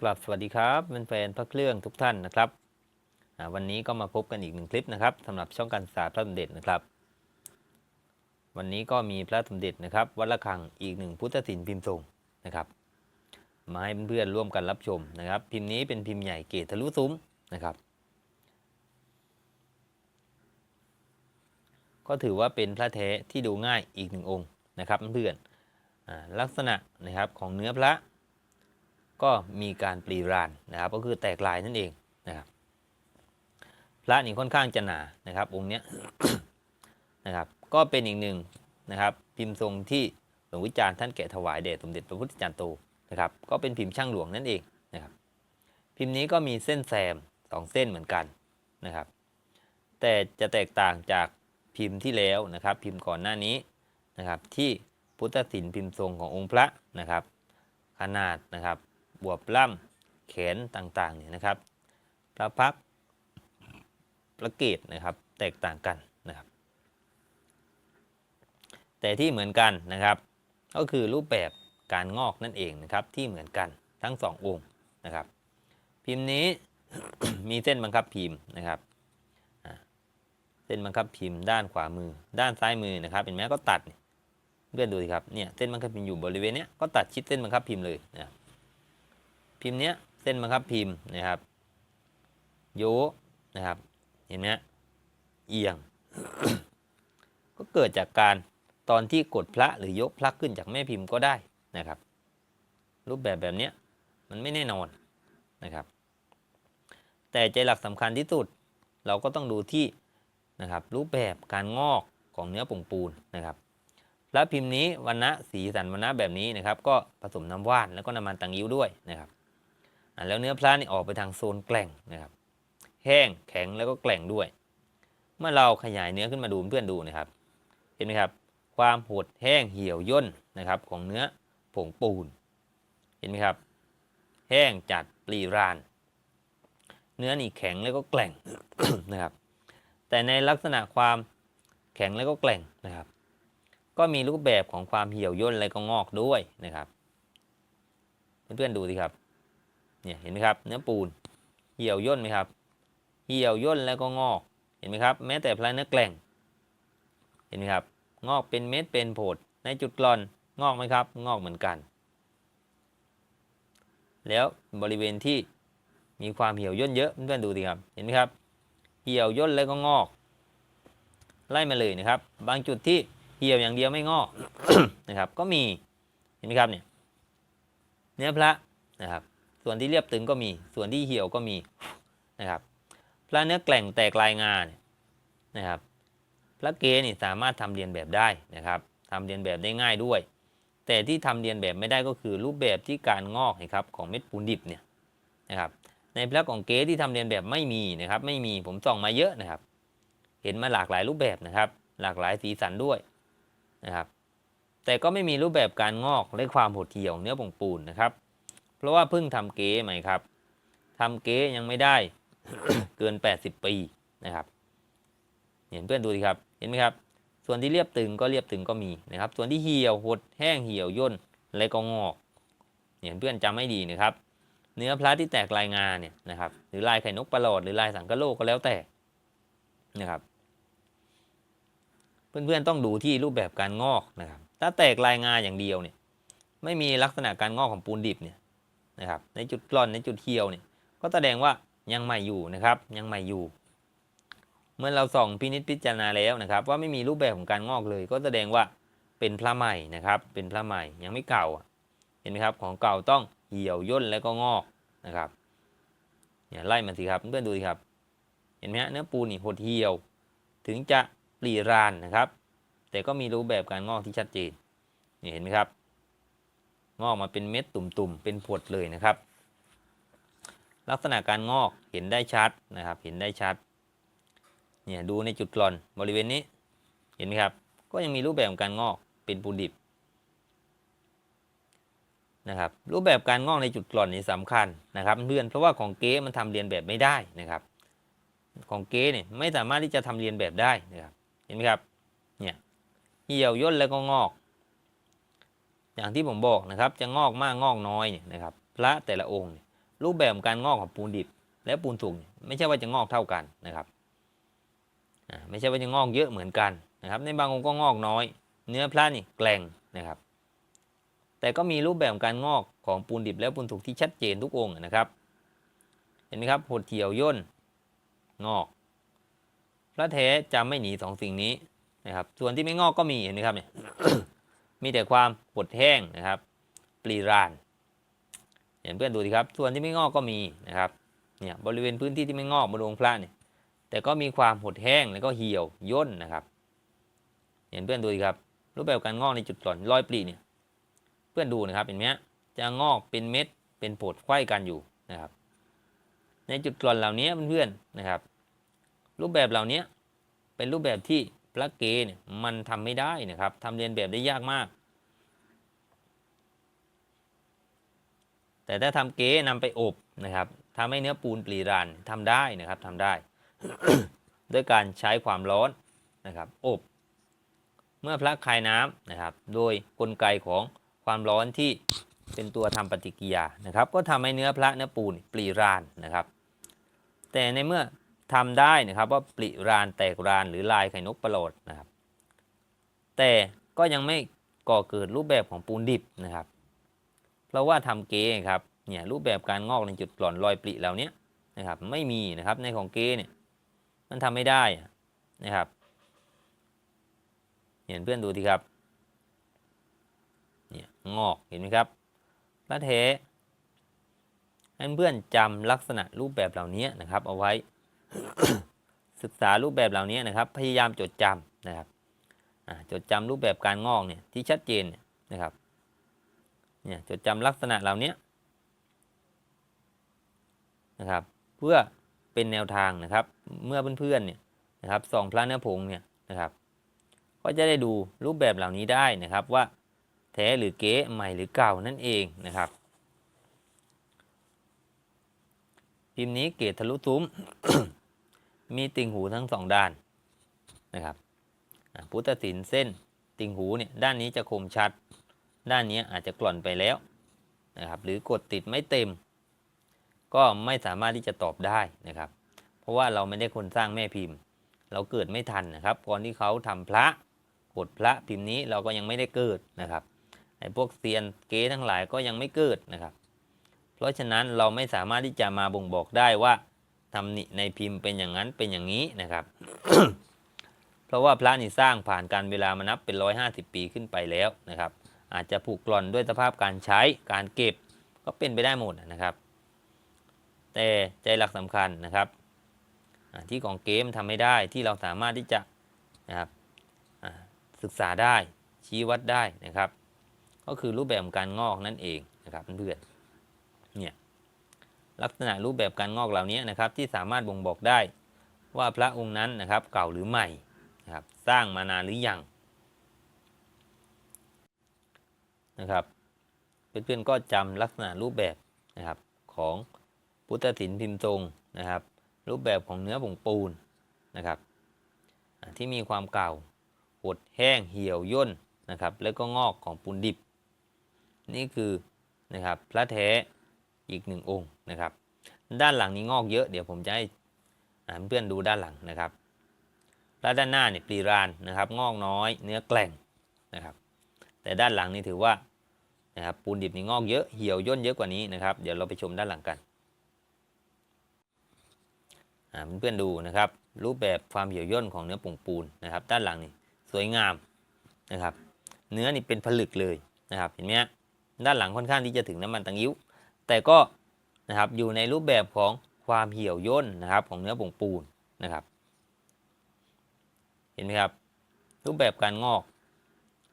กลับสวัสดีครับแฟนๆพระเครื่องทุกท่านนะครับวันนี้ก็มาพบกันอีกหนึ่งคลิปนะครับสำหรับช่องการศึกษาพระสมเด็จนะครับ วันนี้ก็มีพระสมเด็จนะครับวัดละฆังอีกหนึ่งพุทธศิลป์พิมพ์ทรงนะครับมาให้เพื่อนๆร่วมกันรับชมนะครับ พิมพ์นี้เป็นพิมพ์ใหญ่เกตทะลุซุ้มนะครับ ก็ถือว่าเป็นพระแท้ที่ดูง่ายอีกหนึ่งองค์นะครับเพื่อนๆลักษณะนะครับของเนื้อพระ ก็มีการปรีรานนะครับ ก็คือแตกลายนั่นเองนะครับพระนี่ค่อนข้างจะหนานะครับองค์เนี้ยนะครับก็เป็นอีกหนึ่งนะครับ พิมพ์ทรงที่หลวงวิจารณ์ท่านแกะถวายแด่สมเด็จพระพุทธจารย์โตนะครับ ก็เป็นพิมพ์ช่างหลวงนั่นเองนะครับ พิมพ์นี้ก็มีเส้นแซมสองเส้นเหมือนกันนะครับ แต่จะแตกต่างจากพิมพ์ที่แล้วนะครับ พิมพ์ก่อนหน้านี้นะครับ ที่พุทธศิลป์พิมพ์ทรงขององค์พระนะครับ ขนาดนะครับ บวบล่ำแขนต่างๆเนี่ยนะครับพระพักตร์พระเกตนะครับแตกต่างกันนะครับ แต่ที่เหมือนกันนะครับ ก็คือรูปแบบการงอกนั่นเองนะครับที่เหมือนกันทั้งสององค์นะครับ พิมพ์นี้มีเส้นบังคับพิมพ์นะครับเส้นบังคับพิมพ์ด้านขวามือ ด้านซ้ายมือนะครับเห็นไหมก็ตัดเนี่ยเพื่อนดูสิครับเนี่ยเส้นบังคับพิมพ์อยู่บริเวณเนี้ยก็ตัดชิดเส้นบังคับพิมพ์เลยนะครับ พิมพ์เนี้ยเส้นบังคับพิมพ์นะครับ โยนะครับเห็นไหมเอียง ก็เกิดจากการตอนที่กดพระหรือยกพระขึ้นจากแม่พิมพ์ก็ได้นะครับ รูปแบบแบบเนี้ยมันไม่แน่นอนนะครับ แต่ใจหลักสำคัญที่สุด เราก็ต้องดูที่นะครับ รูปแบบการงอกของเนื้อผงปูนนะครับพระพิมพ์นี้วันนะสีสันวันนะแบบนี้นะครับ ก็ผสมน้ำว่านแล้วก็น้ำมันตังยิ้วด้วยนะครับ แล้วเนื้อพระนี่ออกไปทางโซนแกล่งนะครับ แห้งแข็งแล้วก็แกล่งด้วย เมื่อเราขยายเนื้อขึ้นมาดูเพื่อนดูนะครับ เห็นไหมครับ ความหดแห้งเหี่ยวย่นนะครับของเนื้อผงปูน เห็นไหมครับ แห้งจัดปรีราน เนื้อนี่แข็งแล้วก็แกล่งนะครับ แต่ในลักษณะความแข็งแล้วก็แกล่งนะครับ ก็มีรูปแบบของความเหี่ยวย่นและก็งอกด้วยนะครับ เพื่อนๆดูสิครับ เนี่ยเห็นไหมครับ เนื้อปูน เหี่ยวย่นไหมครับ เหี่ยวย่นแล้วก็งอก เห็นไหมครับ แม้แต่พลายเนื้อแกล่ง เห็นไหมครับ งอกเป็นเม็ดเป็นโผดในจุดกร่อนงอกไหมครับ งอกเหมือนกัน แล้วบริเวณที่มีความเหี่ยวย่นเยอะเพื่อนดูสิครับ เห็นไหมครับ เหี่ยวย่นแล้วก็งอก ไล่มาเลยนะครับ บางจุดที่เหี่ยวอย่างเดียวไม่งอกนะครับ ก็มี เห็นไหมครับเนี่ย เนื้อพระนะครับ ส่วนที่เรียบตึงก็มี ส่วนที่เหี่ยวก็มีนะครับ พระเนื้อแกล่งแตกลายงาเนี่ยนะครับ พระเกนี่สามารถทำเรียนแบบได้นะครับทำเรียนแบบได้ง่ายด้วย แต่ที่ทำเรียนแบบไม่ได้ก็คือรูปแบบที่การงอกนะครับของเม็ดปูนดิบเนี่ยนะครับ ในพระของเกที่ทำเรียนแบบไม่มีนะครับ ไม่มีผมส่องมาเยอะนะครับ เห็นมาหลากหลายรูปแบบนะครับ หลากหลายสีสันด้วยนะครับ แต่ก็ไม่มีรูปแบบการงอกและความหดเหี่ยวเนื้อผงปูนนะครับ เพราะว่าเพิ่งทำเก๊ใหม่ครับทำเก๊ยังไม่ได้ เกิน 80 ปีนะครับเห็นเพื่อนดูดิครับเห็นไหมครับ ส่วนที่เรียบตึงก็เรียบตึงก็มีนะครับ ส่วนที่เหี่ยวหดแห้งเหี่ยวย่นและก็งอกเห็นเพื่อนจำให้ดีนะครับ เนื้อพลาที่แตกลายงาเนี่ยนะครับ หรือลายไข่นกประหลอดหรือลายสังกะโลกก็แล้วแต่นะครับ เพื่อนๆต้องดูที่รูปแบบการงอกนะครับ ถ้าแตกลายงาอย่างเดียวเนี่ยไม่มีลักษณะการงอกของปูนดิบเนี่ย นะครับในจุดกร่อนในจุดเหี่ยวเนี่ยก็แสดงว่ายังใหม่อยู่นะครับยังใหม่อยู่ เมื่อเราส่องพินิจพิจารณาแล้วนะครับ ว่าไม่มีรูปแบบของการงอกเลย ก็แสดงว่าเป็นพระใหม่นะครับ เป็นพระใหม่ยังไม่เก่าเห็นไหมครับของเก่าต้องเหี่ยวย่นแล้วก็งอกนะครับเนี่ยไล่มาสิครับเพื่อนๆดูสิครับ เห็นไหมฮะเนื้อปูนนี่หดเหี่ยว ถึงจะปรีรานนะครับ แต่ก็มีรูปแบบการงอกที่ชัดเจนนี่เห็นไหมครับ งอกมาเป็นเม็ดตุ่มๆ เป็นผดเลยนะครับ ลักษณะการงอกเห็นได้ชัดนะครับ เห็นได้ชัด เนี่ยดูในจุดกร่อนบริเวณนี้ เห็นไหมครับ ก็ยังมีรูปแบบของการงอกเป็นปูดิบนะครับ รูปแบบการงอกในจุดกร่อนนี่สำคัญนะครับเพื่อนเพราะว่าของเก๊มันทำเรียนแบบไม่ได้นะครับ ของเก๊เนี่ยไม่สามารถที่จะทำเรียนแบบได้นะครับ เห็นไหมครับ เนี่ยเหี่ยวย่นแล้วก็งอก อย่างที่ผมบอกนะครับจะงอกมากงอกน้อยเนี่ยนะครับพระแต่ละองค์ รูปแบบการงอกของปูนดิบ และปูนสุกไม่ใช่ว่าจะงอกเท่ากันนะครับไม่ใช่ว่าจะงอกเยอะเหมือนกันนะครับ ในบางองค์ก็งอกน้อย เนื้อพระนี่แกล่งนะครับ แต่ก็มีรูปแบบการงอกของปูนดิบและปูนสุกที่ชัดเจนทุกองค์นะครับ เห็นไหมครับหดเหี่ยวย่นงอกพระแท้จะไม่หนีสองสิ่งนี้นะครับ ส่วนที่ไม่งอกก็มีเห็นไหมครับเนี่ย มีแต่ความหดแห้งนะครับปลีรานเห็นเพื่อนดูสิครับส่วนที่ไม่งอกก็มีนะครับเนี่ยบริเวณพื้นที่ที่ไม่งอกบนองค์พระเนี่ยแต่ก็มีความหดแห้งแล้วก็เหี่ยวย่นนะครับ เห็นเพื่อนดูสิครับรูปแบบการงอกในจุดหล่อนรอยปลีเนี่ยเพื่อนดูนะครับเห็นไหมจะงอกเป็นเม็ดเป็นโผดไขว้กันอยู่นะครับ ในจุดกร่อนเหล่านี้เพื่อนๆนะครับ รูปแบบเหล่านี้เป็นรูปแบบที่ พระเกเนี่ยมันทำไม่ได้นะครับทำเรียนแบบได้ยากมาก แต่ถ้าทำเก๋นำไปอบนะครับทำให้เนื้อปูนปรีรานทำได้นะครับทำได้ ด้วยการใช้ความร้อนนะครับอบเมื่อพระคายน้ำนะครับ โดยกลไกของความร้อนที่เป็นตัวทำปฏิกิริยานะครับ ก็ทำให้เนื้อพระเนื้อปูนปรีรานนะครับ แต่ในเมื่อ ทำได้นะครับว่าปริรานแตกรานหรือลายไข่นกประโหลดนะครับ แต่ก็ยังไม่ก่อเกิดรูปแบบของปูนดิบนะครับ เพราะว่าทำเกครับเนี่ยรูปแบบการงอกในจุดหล่อนรอยปริเหล่านี้นะครับไม่มีนะครับในของเกเนี่ยมันทำไม่ได้นะครับเห็นเพื่อนดูดีครับเนี่ยงอกเห็นไหมครับและเทให้เพื่อนจำลักษณะรูปแบบเหล่านี้นะครับเอาไว้ ศึกษารูปแบบเหล่านี้นะครับ พยายามจดจำนะครับจดจำรูปแบบการงอกเนี่ยที่ชัดเจนนะครับเนี่ยจดจำลักษณะเหล่านี้นะครับ เพื่อเป็นแนวทางนะครับ เมื่อเพื่อนๆเนี่ยนะครับส่องพระเนื้อผงเนี่ยนะครับ ก็จะได้ดูรูปแบบเหล่านี้ได้นะครับว่าแท้หรือเก๊ใหม่หรือเก่านั่นเองนะครับ พิมพ์นี้เกตทะลุซุ้ม มีติ่งหูทั้งสองด้านนะครับพุทธศิลป์เส้นติ่งหูเนี่ยด้านนี้จะคมชัด ด้านนี้อาจจะกล่อนไปแล้วนะครับหรือกดติดไม่เต็ม ก็ไม่สามารถที่จะตอบได้นะครับ เพราะว่าเราไม่ได้คนสร้างแม่พิมพ์ เราเกิดไม่ทันนะครับก่อนที่เขาทำพระกดพระพิมพ์นี้เราก็ยังไม่ได้เกิดนะครับไอ้พวกเซียนเก๊ทั้งหลายก็ยังไม่เกิดนะครับ เพราะฉะนั้นเราไม่สามารถที่จะมาบ่งบอกได้ว่าตำหนิในพิมพ์เป็นอย่างนั้นเป็นอย่างนี้นะครับ เพราะว่าพระนี่สร้างผ่านการเวลามานับเป็น 150 ปีขึ้นไปแล้วนะครับ อาจจะผูกกร่อนด้วยสภาพการใช้การเก็บก็เป็นไปได้หมดนะครับ แต่ใจหลักสำคัญนะครับที่ของเกมทำไม่ได้ที่เราสามารถที่จะนะครับศึกษาได้ชี้วัดได้นะครับ ก็คือรูปแบบของการงอกนั่นเองนะครับเพื่อน เนี่ยลักษณะรูปแบบการงอกเหล่านี้นะครับที่สามารถบ่งบอกได้ว่าพระองค์นั้นนะครับเก่าหรือใหม่นะครับสร้างมานานหรือยังนะครับเพื่อนๆก็จำลักษณะรูปแบบนะครับของพุทธศิลป์พิมพ์ทรงนะครับ รูปแบบของเนื้อผงปูนนะครับที่มีความเก่าหดแห้งเหี่ยวย่นนะครับแล้วก็งอกของปูนดิบ นี่คือนะครับพระแท้ อีกหนึ่งองค์นะครับ ด้านหลังนี้งอกเยอะเดี๋ยวผมจะให้เพื่อนดูด้านหลังนะครับแล้วด้านหน้าเนี่ยปรีรานนะครับ งอกน้อย เนื้อแกล่งนะครับ แต่ด้านหลังนี่ถือว่านะครับปูนดิบนี่งอกเยอะเหี่ยวย่นเยอะกว่านี้นะครับ เดี๋ยวเราไปชมด้านหลังกันเพื่อนๆดูนะครับ รูปแบบความเหี่ยวย่นของเนื้อผงปูนนะครับ ด้านหลังนี่สวยงามนะครับ เนื้อนี่เป็นผลึกเลยนะครับ เห็นไหมด้านหลังค่อนข้างที่จะถึงน้ำมันตังยิ้ว แต่ก็นะครับอยู่ในรูปแบบของความเหี่ยวย่นนะครับของเนื้อผงปูนนะครับ เห็นไหมครับ รูปแบบการงอก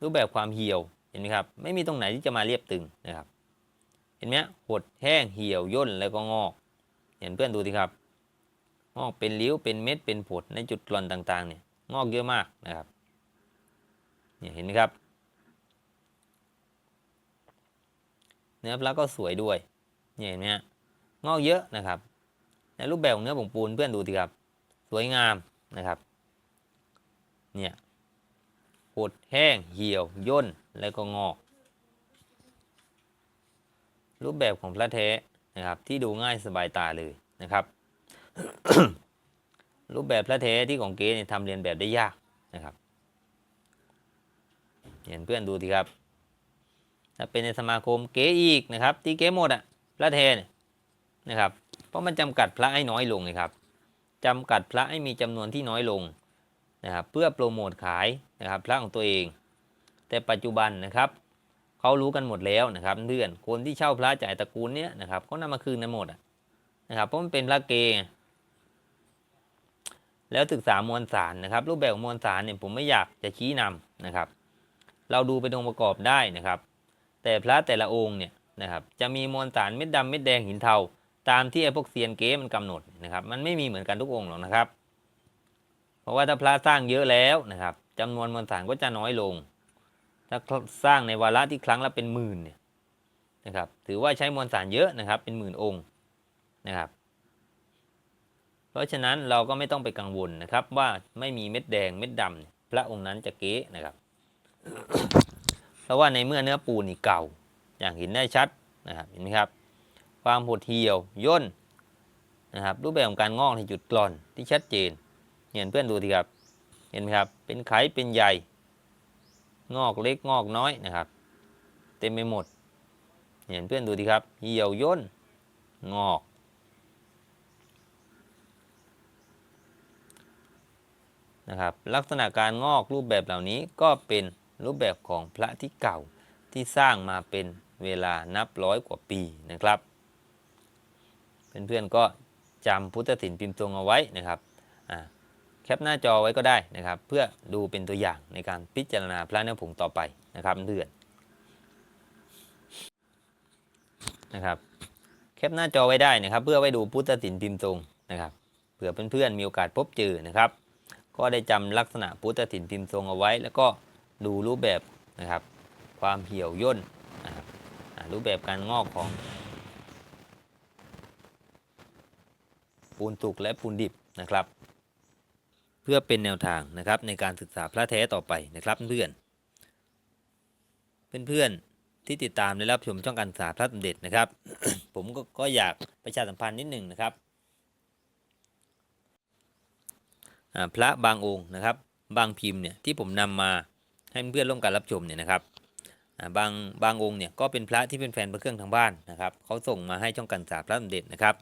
รูปแบบความเหี่ยวเห็นไหมครับ ไม่มีตรงไหนที่จะมาเรียบตึงนะครับ เห็นไหมหดแห้งเหี่ยวย่นแล้วก็งอก เห็นเพื่อนดูสิครับ งอกเป็นริ้วเป็นเม็ดเป็นผดในจุดกร่อนต่างๆเนี่ยงอกเยอะมากนะครับเนี่ยเห็นไหมครับ เนื้อพระก็สวยด้วย เนี่ยเห็นไหมฮะงอกเยอะนะครับ ในรูปแบบของเนื้อผงปูนเพื่อนดูสิครับ สวยงามนะครับ เนี่ยหดแห้งเหี่ยวย่นแล้วก็งอก รูปแบบของพระแท้นะครับ ที่ดูง่ายสบายตาเลยนะครับ รูปแบบพระเทที่ของเก๊เนี่ยทำเรียนแบบได้ยากนะครับเห็นเพื่อนดูทีครับ ถ้าเป็นในสมาคมเก๊อีกนะครับ ที่เก๊หมดอะ พระเทนนะครับ เพราะมันจำกัดพระให้น้อยลงไงครับจำกัดพระให้มีจำนวนที่น้อยลงนะครับเพื่อโปรโมทขายนะครับพระของตัวเอง แต่ปัจจุบันนะครับเขารู้กันหมดแล้วนะครับเพื่อนคนที่เช่าพระจ่ากไอ้ตระกูลเนี้ยนะครับเขานำมาคืนกันหมดอะนะครับเพราะมันเป็นพระเกแล้วศึกษามวลสารนะครับ รูปแบบของมวลสารเนี่ยผมไม่อยากจะชี้นำนะครับ เราดูเป็นองค์ประกอบได้นะครับ แต่พระแต่ละองค์เนี่ย นะครับจะมีมวลสารเม็ดดำเม็ดแดงหินเทา ตามที่ไอ้พวกเซียนเก๊มันกำหนดนะครับมันไม่มีเหมือนกันทุกองค์หรอกนะครับ เพราะว่าถ้าพระสร้างเยอะแล้วนะครับจำนวนมวลสารก็จะน้อยลง ถ้าสร้างในวาระที่ครั้งละเป็นหมื่นเนี่ยนะครับถือว่าใช้มวลสารเยอะนะครับเป็นหมื่นองค์นะครับเพราะฉะนั้นเราก็ไม่ต้องไปกังวลนะครับว่าไม่มีเม็ดแดงเม็ดดำพระองค์นั้นจะเก๊นะครับ เพราะว่าในเมื่อเนื้อปูนนี่เก่า อย่างเห็นได้ชัดนะครับเห็นไหมครับ ความหดเหี่ยวย่นนะครับ รูปแบบของการงอกในจุดกร่อนที่ชัดเจนเห็นเพื่อนดูทีครับ เห็นไหมครับ เป็นไขเป็นใหญ่ งอกเล็กงอกน้อยนะครับ เต็มไปหมด เห็นเพื่อนดูทีครับ เหี่ยวย่นงอกนะครับลักษณะการงอกรูปแบบเหล่านี้ก็เป็นรูปแบบของพระที่เก่าที่สร้างมาเป็นเวลานับร้อยกว่าปีนะครับ เพื่อนๆก็จำพุทธศิลป์พิมพ์ทรงเอาไว้นะครับแคปหน้าจอไว้ก็ได้นะครับ เพื่อดูเป็นตัวอย่างในการพิจารณาพระเนื้อผงต่อไปนะครับเพื่อนนะครับแคปหน้าจอไว้ได้นะครับ เพื่อไว้ดูพุทธศิลป์พิมพ์ทรงนะครับเผื่อเพื่อนๆมีโอกาสพบเจอนะครับ ก็ได้จำลักษณะพุทธศิลป์พิมพ์ทรงเอาไว้ แล้วก็ดูรูปแบบนะครับ ความเหี่ยวย่นนะครับ รูปแบบการงอกของ ปูนสุกและปูนดิบนะครับ เพื่อเป็นแนวทางนะครับในการศึกษาพระแท้ต่อไปนะครับเพื่อนเพื่อนๆที่ติดตามและรับชมช่องการศึกษาพระสมเด็จนะครับ ผมก็ก็อยากประชาสัมพันธ์นิดหนึ่งนะครับพระบางองค์นะครับ บางพิมพ์เนี่ยที่ผมนำมาให้เพื่อนร่วมกันรับชมเนี่ยนะครับ บางบางองค์เนี่ยก็เป็นพระที่เป็นแฟนพระเครื่องทางบ้านนะครับเขาส่งมาให้ช่องกันศาพระสมเด็จนะครับ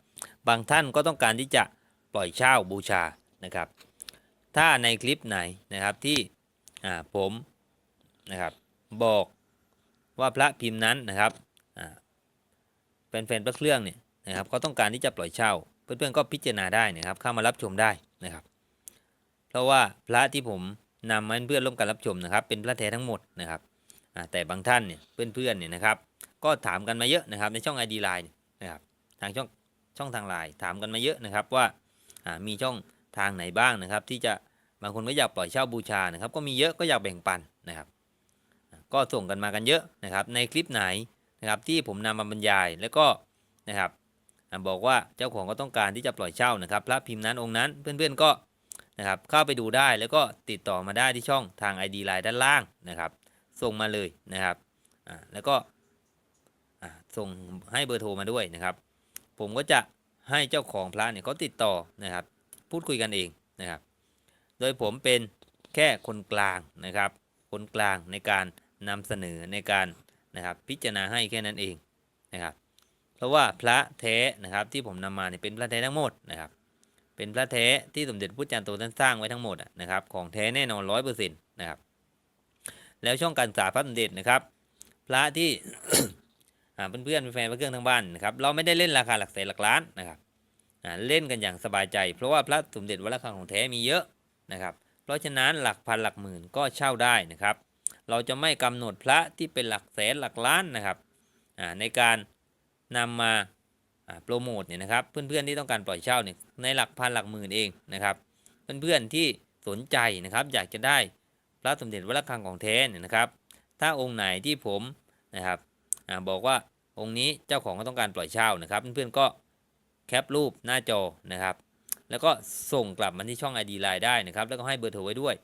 บางท่านก็ต้องการที่จะปล่อยเช่าบูชานะครับ ถ้าในคลิปไหนนะครับที่ผมนะครับบอกว่าพระพิมพ์นั้นนะครับเป็นแฟนพระเครื่องเนี่ยนะครับเขาต้องการที่จะปล่อยเช่า เพื่อนๆก็พิจารณาได้นะครับ เข้ามารับชมได้นะครับ เพราะว่าพระที่ผมนำมาเพื่อนร่วมกันรับชมนะครับ เป็นพระแท้ทั้งหมดนะครับ แต่บางท่านเนี่ยเพื่อนๆเนี่ยนะครับ ก็ถามกันมาเยอะนะครับในช่อง ID Line เนี่ยนะครับทางช่องช่องทางไลน์ถามกันมาเยอะนะครับว่ามีช่องทางไหนบ้างนะครับ ที่จะบางคนก็อยากปล่อยเช่าบูชานะครับ ก็มีเยอะก็อยากแบ่งปันนะครับ ก็ส่งกันมากันเยอะนะครับ ในคลิปไหนนะครับที่ผมนำมาบรรยายแล้วก็นะครับบอกว่าเจ้าของก็ต้องการที่จะปล่อยเช่านะครับ พระพิมพ์นั้นองค์นั้นเพื่อนๆก็นะครับเข้าไปดูได้แล้วก็ติดต่อมาได้ที่ช่องทาง ID Line ด้านล่างนะครับ ส่งมาเลยนะครับอ่าแล้วก็อ่าส่งให้เบอร์โทรมาด้วยนะครับ ผมก็จะให้เจ้าของพระเนี่ยเขาติดต่อนะครับ พูดคุยกันเองนะครับ โดยผมเป็นแค่คนกลางนะครับ คนกลางในการนำเสนอในการนะครับ พิจารณาให้แค่นั้นเองนะครับ เพราะว่าพระแท้นะครับที่ผมนำมาเนี่ยเป็นพระแท้ทั้งหมดนะครับ เป็นพระแท้ที่สมเด็จพระจารย์โตท่านสร้างไว้ทั้งหมดนะครับ ของแท้แน่นอนร้อยเปอร์เซ็นต์นะครับ แล้วช่องการศึกษาพระสมเด็จนะครับ พระที่อ่าเพื่อนๆแฟนพระเครื่องทั้งบ้านนะครับเราไม่ได้เล่นราคาหลักแสนหลักล้านนะครับเล่นกันอย่างสบายใจ เพราะว่าพระสมเด็จวัดระฆังของแท้มีเยอะนะครับ เพราะฉะนั้นหลักพันหลักหมื่นก็เช่าได้นะครับ เราจะไม่กำหนดพระที่เป็นหลักแสนหลักล้านนะครับในการนำมาอ่าโปรโมทเนี่ยนะครับ เพื่อนๆที่ต้องการปล่อยเช่าเนี่ยในหลักพันหลักหมื่นเองนะครับ เพื่อนๆที่สนใจนะครับอยากจะได้ พระสมเด็จวัดระฆังของแท้เนี่ยนะครับ ถ้าองค์ไหนที่ผมนะครับอบอกว่าองค์นี้เจ้าของก็ต้องการปล่อยเช่านะครับ เพื่อนๆก็แคปรูปหน้าจอนะครับ แล้วก็ส่งกลับมาที่ช่อง ID Line ได้นะครับ แล้วก็ให้เบอร์โทรไว้ด้วย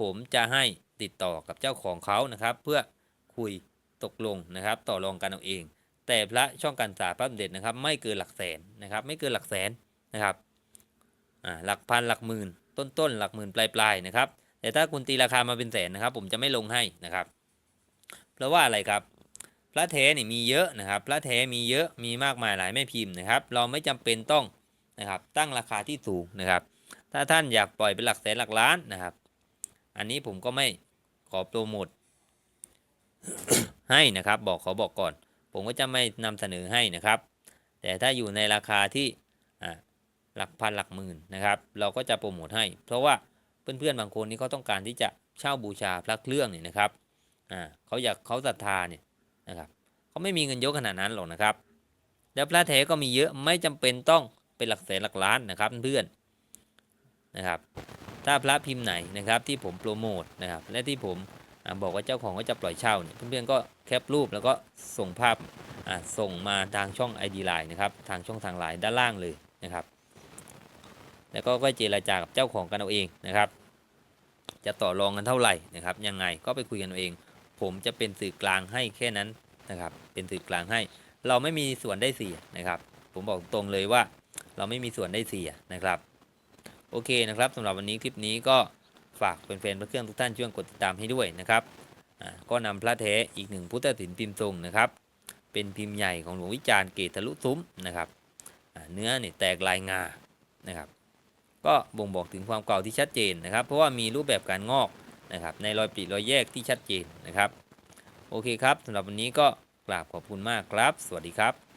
ผมจะให้ติดต่อกับเจ้าของเขานะครับ เพื่อคุยตกลงนะครับ ต่อรองกันเอาเอง แต่พระช่องการศาพระสมเด็จนะครับ ไม่เกินหลักแสนนะครับ ไม่เกินหลักแสนนะครับหลักพันหลักหมื่นต้นต้นๆหลักหมื่นปลายปลายๆนะครับ แต่ถ้าคุณตีราคามาเป็นแสนนะครับ ผมจะไม่ลงให้นะครับ เพราะว่าอะไรครับ พระเทนี่มีเยอะนะครับ พระเทมีเยอะมีมากมายหลายแม่พิมพ์นะครับ เราไม่จำเป็นต้องนะครับตั้งราคาที่สูงนะครับ ถ้าท่านอยากปล่อยเป็นหลักแสนหลักล้านนะครับ อันนี้ผมก็ไม่ขอโปรโมทให้นะครับ บอกขอบอกก่อน ผมก็จะไม่นำเสนอให้นะครับ แต่ถ้าอยู่ในราคาที่หลักพันหลักหมื่นนะครับ เราก็จะโปรโมทให้ เพราะว่า เพื่อนๆบางคนนี่เขาต้องการที่จะเช่าบูชาพระเครื่องเนี่ยนะครับอ่าเขาอยากเขาศรัทธาเนี่ยนะครับเขาไม่มีเงินเยอะขนาดนั้นหรอกนะครับ แล้วพระแท้ก็มีเยอะไม่จำเป็นต้องเป็นหลักแสนหลักล้านนะครับเพื่อนนะครับ ถ้าพระพิมพ์ไหนนะครับที่ผมโปรโมทนะครับและที่ผมอบอกว่าเจ้าของก็จะปล่อยเช่าเนี่ยเพื่อนๆก็แคปรูปแล้วก็ส่งภาพส่งมาทางช่อง ID Line นะครับทางช่องทางไลน์ด้านล่างเลยนะครับ แล้วก็ก็เจราจากับเจ้าของกันเอาเองนะครับ จะต่อรองกันเท่าไหร่นะครับยังไงก็ไปคุยกันเอง ผมจะเป็นสื่อกลางให้แค่นั้นนะครับเป็นสื่อกลางให้ เราไม่มีส่วนได้เสียนะครับ ผมบอกตรงเลยว่า เราไม่มีส่วนได้เสียนะครับ โอเคนะครับสำหรับวันนี้คลิปนี้ก็ฝากเป็นแฟนพระเครื่องทุกท่านช่วยกดติดตามให้ด้วยนะครับก็นำพระแท้อีกหนึ่งพุทธศิลป์พิมพ์ทรงนะครับ เป็นพิมพ์ใหญ่ของหลวงวิจารณ์เกตทะลุซุ้มนะครับเนื้อเนี่ยแตกลายงานะครับ ก็บ่งบอกถึงความเก่าที่ชัดเจนนะครับ เพราะว่ามีรูปแบบการงอกนะครับ ในรอยปลีรอยแยกที่ชัดเจนนะครับ โอเคครับสำหรับวันนี้ก็กราบขอบคุณมากครับ สวัสดีครับ